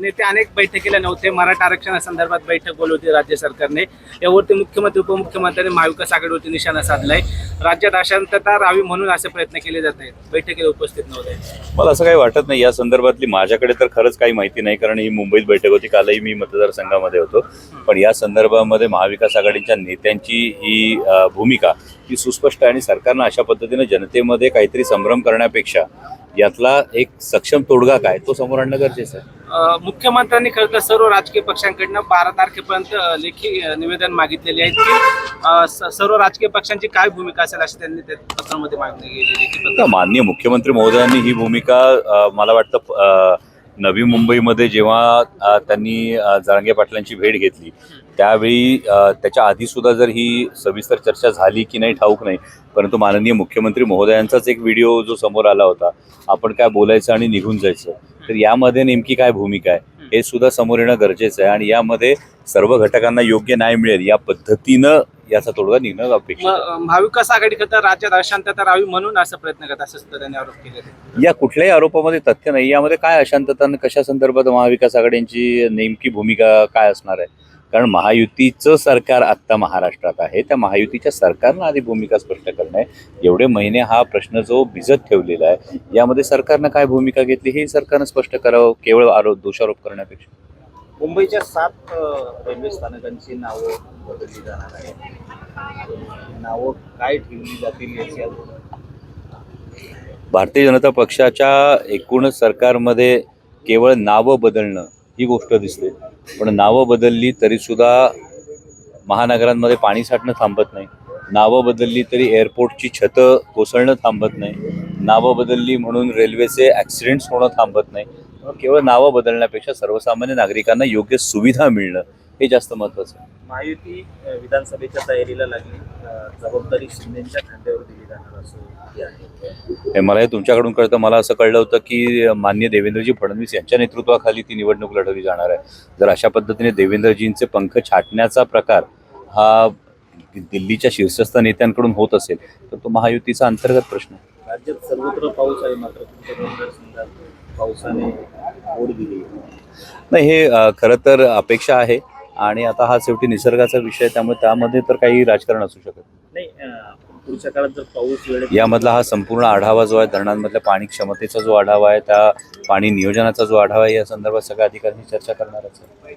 नेते अनेक बैठकीला नव्हते. मराठा आरक्षणासंदर्भात बैठक बोलवली राज्य सरकारने. यावरती मुख्यमंत्री उपमुख्यमंत्र्यांनी महाविकास आघाडीवरती निशाणा साधलाय. राज्यात अशांतता राहावी म्हणून असे प्रयत्न केले जात आहेत. बैठकीला उपस्थित नव्हते. मला असं काही वाटत नाही. या संदर्भातली माझ्याकडे तर खरंच काही माहिती नाही कारण ही मुंबईत बैठक होती. कालही मी मतदारसंघामध्ये होतो. पण या संदर्भामध्ये महाविकास आघाडीच्या नेत्यांची ही भूमिका ही सुस्पष्ट आहे आणि सरकारनं अशा पद्धतीनं जनतेमध्ये काहीतरी संभ्रम करण्यापेक्षा यातला एक सक्षम तोडगा काय? तो समोर आणणं गरजेचं आहे. मुख्यमंत्र्यांनी खरं तर सर्व राजकीय पक्षांकडनं बारा तारखेपर्यंत लेखी निवेदन मागितलेले आहेत की स- सर्व राजकीय पक्षांची काय भूमिका असेल अशी त्यांनी त्या पत्रामध्ये मागणी केली माननीय मुख्यमंत्री महोदयांनी ही भूमिका मला वाटतं नवी मुंबईमध्ये जेव्हा त्यांनी अ, जरांगे पाटलांची भेट घेतली त्यावेळी त्याच्या आधी सुद्धा जर ही सविस्तर चर्चा झाली की नाही ठाऊक नाही परंतु माननीय मुख्यमंत्री महोदयांचाच एक व्हिडिओ जो समोर आला होता आपण काय बोलायचं आणि निघून जायचं तर यामध्ये नेमकी काय भूमिका आहे? हे सुद्धा समोर येणं गरजेचं आहे आणि यामध्ये सर्व घटकांना योग्य न्याय मिळेल या पद्धतीनं याचा तोडगा निघणं अपेक्षित महाविकास आघाडी खरं तर राज्यात अशांतता राहावी म्हणून असं प्रयत्न करत असं त्यांनी आरोप केले या कुठल्याही आरोपामध्ये तथ्य नाही. यामध्ये काय अशांतता कशा संदर्भात महाविकास आघाडींची नेमकी भूमिका काय असणार आहे? कारण महायुतीचं सरकार आत्ता महाराष्ट्रात आहे. त्या महायुतीच्या सरकारनं आधी भूमिका स्पष्ट करणं आहे. एवढे महिने हा प्रश्न जो भिजत ठेवलेला आहे यामध्ये सरकारनं काय भूमिका घेतली हे सरकारनं स्पष्ट करावं केवळ आरोप दोषारोप करण्यापेक्षा? मुंबईच्या सात रेल्वे स्थानकांची नावं बदलली जाणार आहे नावं काय ठेवली जातील याची भारतीय जनता पक्षाच्या एकूण सरकारमध्ये केवळ नावं बदलणं ही गोष्ट दिसते. पण नावं बदलली तरीसुद्धा महानगरांमध्ये पाणी साठणं थांबत नाही. नावं बदलली तरी एअरपोर्टची छतं कोसळणं थांबत नाही. नावं बदलली म्हणून रेल्वेचे ॲक्सिडेंट्स होणं थांबत नाही. केवळ नावं बदलण्यापेक्षा सर्वसामान्य नागरिकांना योग्य सुविधा मिळणं हे जास्त महत्त्वाचं आहे. महायुती विधानसभेच्या तयारीला लागली. जबाबदारी शिंदेच्या खांद्यावर दिली जाणार असं मला हे तुमच्याकडून कळतं. मला असं कळलं होतं की मान्य देवेंद्रजी फडणवीस यांच्या नेतृत्वाखाली ती निवडणूक लढवली जाणार आहे. जर अशा पद्धतीने देवेंद्रजींचे पंख छाटण्याचा प्रकार हा दिल्लीच्या शीर्षस्थ नेत्यांकडून होत असेल तर तो महायुतीचा अंतर्गत प्रश्न आहे. राज्यात सर्वत्र पाऊस आहे मात्र तुमच्या पावसाने ओढ दिली. नाही हे खरं तर अपेक्षा आहे. आणि आता हा शेवटी निसर्गाचा विषय त्यामुळे त्यामध्ये तर काही राजकारण असू शकत नाही. नाही अ, पुढच्या काळात जर पाऊस वेळेत यामधला हा संपूर्ण आढावा जो आहे धरणांमधल्या पाणी क्षमतेचा जो आढावा आहे त्या पाणी नियोजनाचा जो आढावा आहे या संदर्भात सगळ्या अधिकाऱ्यांनी चर्चा करणारच आहे.